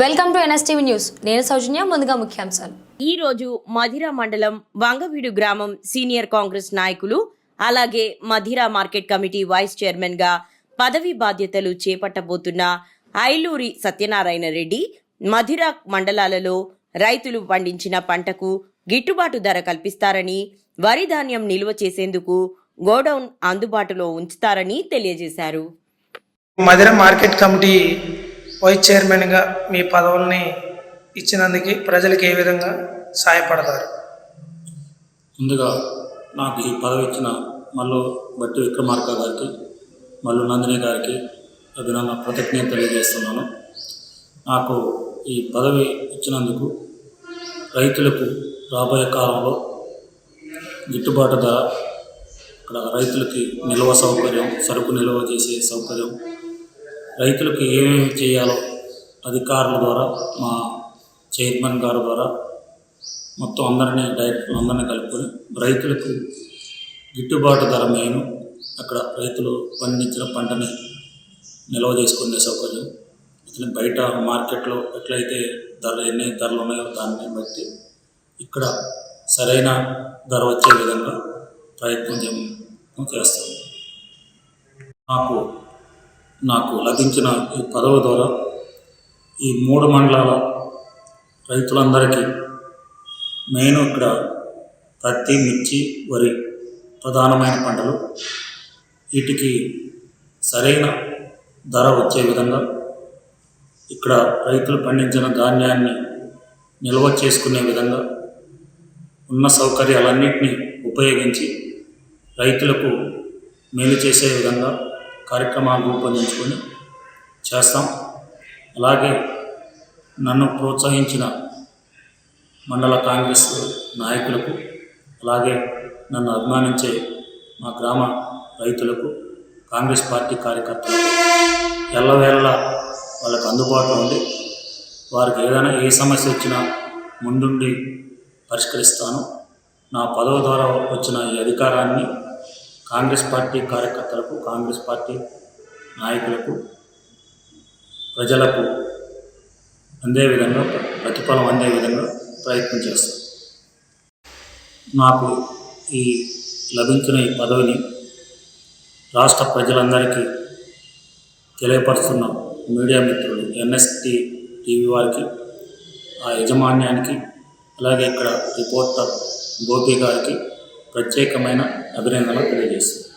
Welcome to NSTV news. నేను సౌజన్య ముందుగా ముఖ్యాంశాలు. ఈ రోజు మధిర మండలం వంగవీడు గ్రామం సీనియర్ కాంగ్రెస్ నాయకులు అలాగే మధిర మార్కెట్ కమిటీ వైస్ చైర్మన్గా పదవి బాధ్యతలు చేపట్టబోతున్న ఐలూరి సత్యనారాయణ రెడ్డి మధిర మండలాలలో రైతులు పండించిన పంటకు గిట్టుబాటు ధర కల్పిస్తారని వరి ధాన్యం నిల్వ చేసేందుకు గోడౌన్ అందుబాటులో ఉంచుతారని తెలియజేశారు. మధిర మార్కెట్ కమిటీ వైస్ చైర్మన్గా మీ పదవుల్ని ఇచ్చినందుకు ప్రజలకు ఏ విధంగా సహాయపడతారు ముందుగా నాకు ఈ పదవి ఇచ్చిన మల్లు బట్టి విక్రమార్క గారికి మల్లు నందిని గారికి అభినందన కృతజ్ఞత తెలియజేస్తున్నాను. నాకు ఈ పదవి ఇచ్చినందుకు రైతులకు రాబోయే కాలంలో గిట్టుబాటు ధర ఇక్కడ రైతులకి నిల్వ సౌకర్యం సరుకు నిల్వ చేసే సౌకర్యం రైతులకు ఏమేమి చేయాలో అధికారుల ద్వారా మా చైర్మన్ గారి ద్వారా మొత్తం అందరినీ డైరెక్టర్లు అందరినీ కలుపుకొని రైతులకు గిట్టుబాటు ధర మెయిన్ అక్కడ రైతులు పండించిన పంటని నిల్వ చేసుకునే సౌకర్యం. అట్లా బయట మార్కెట్లో ఎట్లయితే ధర ఎన్ని ధరలు ఉన్నాయో దాన్ని బట్టి ఇక్కడ సరైన ధర వచ్చే విధంగా ప్రయత్నం చేస్తాం. నాకు నాకు లభించిన ఈ పదవి ద్వారా ఈ మూడు మండలాల రైతులందరికీ మెయిన్ ఇక్కడ పత్తి మిర్చి వరి ప్రధానమైన పంటలు. వీటికి సరైన ధర వచ్చే విధంగా ఇక్కడ రైతులు పండించిన ధాన్యాన్ని నిల్వ చేసుకునే విధంగా ఉన్న సౌకర్యాలన్నింటినీ ఉపయోగించి రైతులకు మేలు చేసే విధంగా కార్యక్రమాలు రూపొందించుకొని చేస్తాం. అలాగే నన్ను ప్రోత్సహించిన మండల కాంగ్రెస్ నాయకులకు అలాగే నన్ను అభిమానించే మా గ్రామ రైతులకు కాంగ్రెస్ పార్టీ కార్యకర్తలకు ఎల్లవేళలా వాళ్ళకు అందుబాటులో ఉండి వారికి ఏదైనా ఏ సమస్య వచ్చినా ముందుండి పరిష్కరిస్తాను. నా పదవి ద్వారా వచ్చిన ఈ అధికారాన్ని కాంగ్రెస్ పార్టీ కార్యకర్తలకు కాంగ్రెస్ పార్టీ నాయకులకు ప్రజలకు అందే విధంగా ప్రతిఫలం అందే విధంగా ప్రయత్నం చేస్తాను నాకు ఈ లభించిన ఈ పదవిని రాష్ట్ర ప్రజలందరికీ తెలియపరుస్తున్న. మీడియా మిత్రులు ఎన్ఎస్టి టీవీ వారికి ఆ యజమాన్యానికి అలాగే ఇక్కడ రిపోర్టర్ గోపి గారికి ప్రత్యేకమైన అభినందనలు తెలియజేస్తుంది